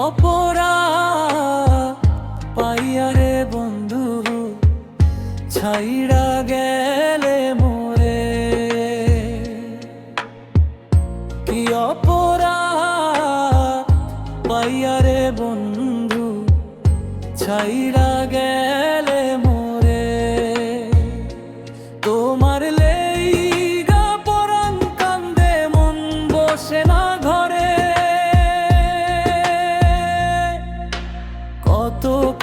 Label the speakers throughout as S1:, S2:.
S1: অপরা পাইয়া রে বন্ধু ছাইড়া গেলে মোরে। কি অপরা পাইয়ারে বন্ধু ছাইড়া গেলে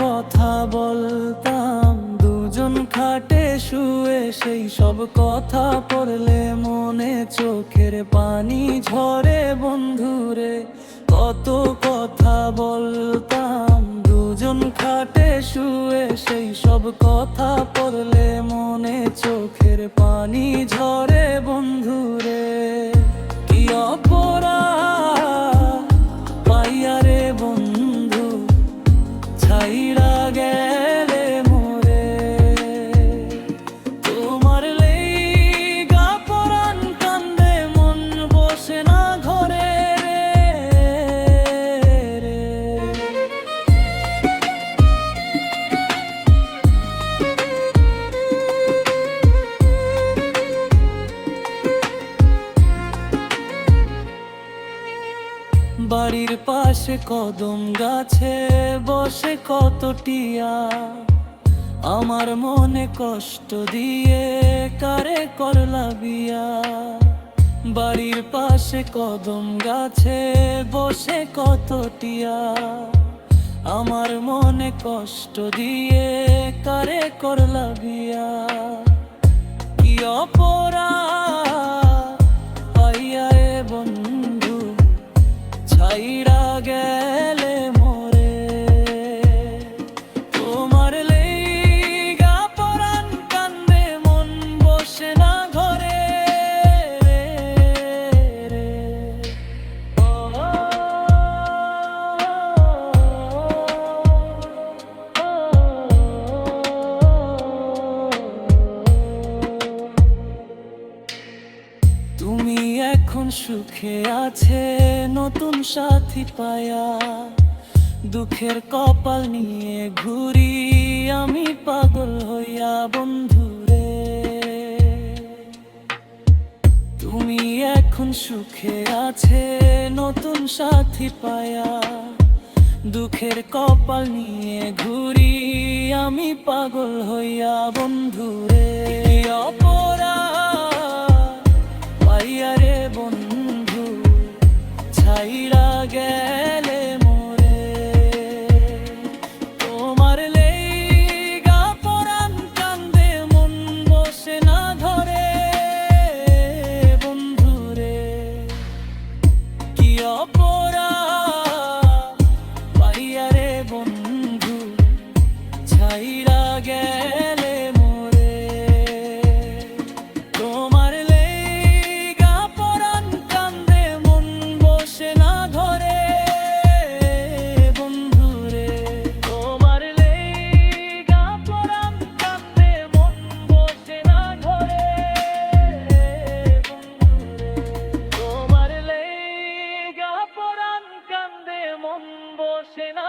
S1: কথা বলতাম, দুজন খাটে শুয়ে সেই সব কথা পড়লে মনে চোখের পানি ঝরে। বন্ধুরে, কত কথা বলতাম, দুজন খাটে শুয়ে সেই সব কথা বাড়ির পাশে কদম গাছে বসে কত টিয়া আমার মনে কষ্ট দিয়ে কারে করলা বিয়া। বাড়ির পাশে কদম গাছে বসে কত টিয়া আমার মনে কষ্ট দিয়ে কারে করলা বিয়া। কি অপরাধ ছাইড়া গেলে সুখে আছে নতুন সাথী পায়া। দুঃখের কপাল নিয়ে ঘুরি আমি পাগল হইয়া বন্ধুরে। তুমি এখন সুখে আছে নতুন সাথী পায়া। দুঃখের কপাল নিয়ে ঘুরি আমি পাগল হইয়া বন্ধুরে। Krishna.